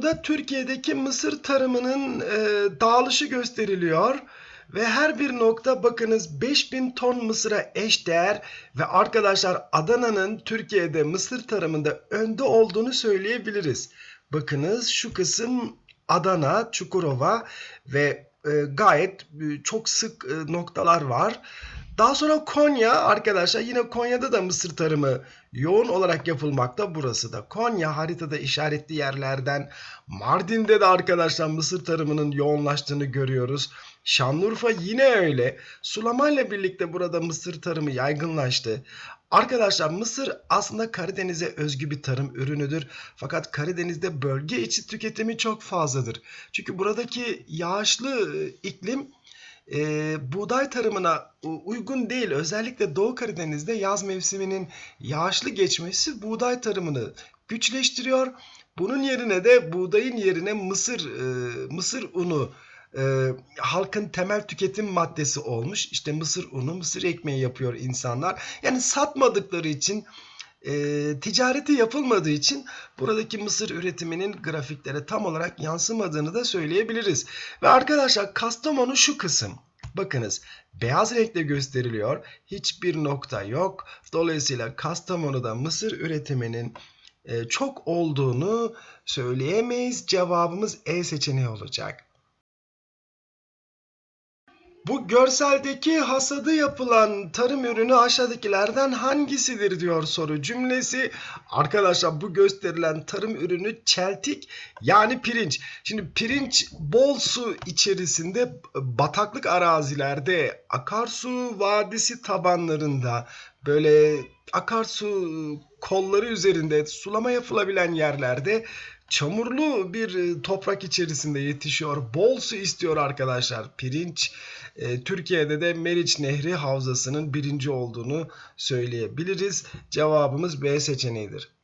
konuda Türkiye'deki mısır tarımının e, dağılışı gösteriliyor. Ve her bir nokta bakınız 5000 ton mısıra eşdeğer ve arkadaşlar Adana'nın Türkiye'de mısır tarımında önde olduğunu söyleyebiliriz. Bakınız şu kısım Adana, Çukurova ve e, gayet e, çok sık e, noktalar var. Daha sonra Konya arkadaşlar yine Konya'da da mısır tarımı yoğun olarak yapılmakta. Burası da Konya haritada işaretli yerlerden. Mardin'de de arkadaşlar mısır tarımının yoğunlaştığını görüyoruz. Şanlıurfa yine öyle. Sulamayla birlikte burada mısır tarımı yaygınlaştı. Arkadaşlar mısır aslında Karadeniz'e özgü bir tarım ürünüdür. Fakat Karadeniz'de bölge içi tüketimi çok fazladır. Çünkü buradaki yağışlı e, iklim e, buğday tarımına uygun değil. Özellikle Doğu Karadeniz'de yaz mevsiminin yağışlı geçmesi buğday tarımını güçleştiriyor. Bunun yerine de buğdayın yerine mısır e, mısır unu e, halkın temel tüketim maddesi olmuş. İşte mısır unu, mısır ekmeği yapıyor insanlar. Yani satmadıkları için e, ticareti yapılmadığı için buradaki mısır üretiminin grafiklere tam olarak yansımadığını da söyleyebiliriz. Ve arkadaşlar Kastamonu şu kısım. Bakınız beyaz renkle gösteriliyor. Hiçbir nokta yok. Dolayısıyla Kastamonu'da mısır üretiminin e, çok olduğunu söyleyemeyiz. Cevabımız E seçeneği olacak. Bu görseldeki hasadı yapılan tarım ürünü aşağıdakilerden hangisidir diyor soru cümlesi. Arkadaşlar bu gösterilen tarım ürünü çeltik yani pirinç. Şimdi pirinç bol su içerisinde bataklık arazilerde akarsu vadisi tabanlarında böyle akarsu kolları üzerinde sulama yapılabilen yerlerde çamurlu bir e, toprak içerisinde yetişiyor. Bol su istiyor arkadaşlar. Pirinç e, Türkiye'de de Meriç Nehri havzasının birinci olduğunu söyleyebiliriz. Cevabımız B seçeneğidir.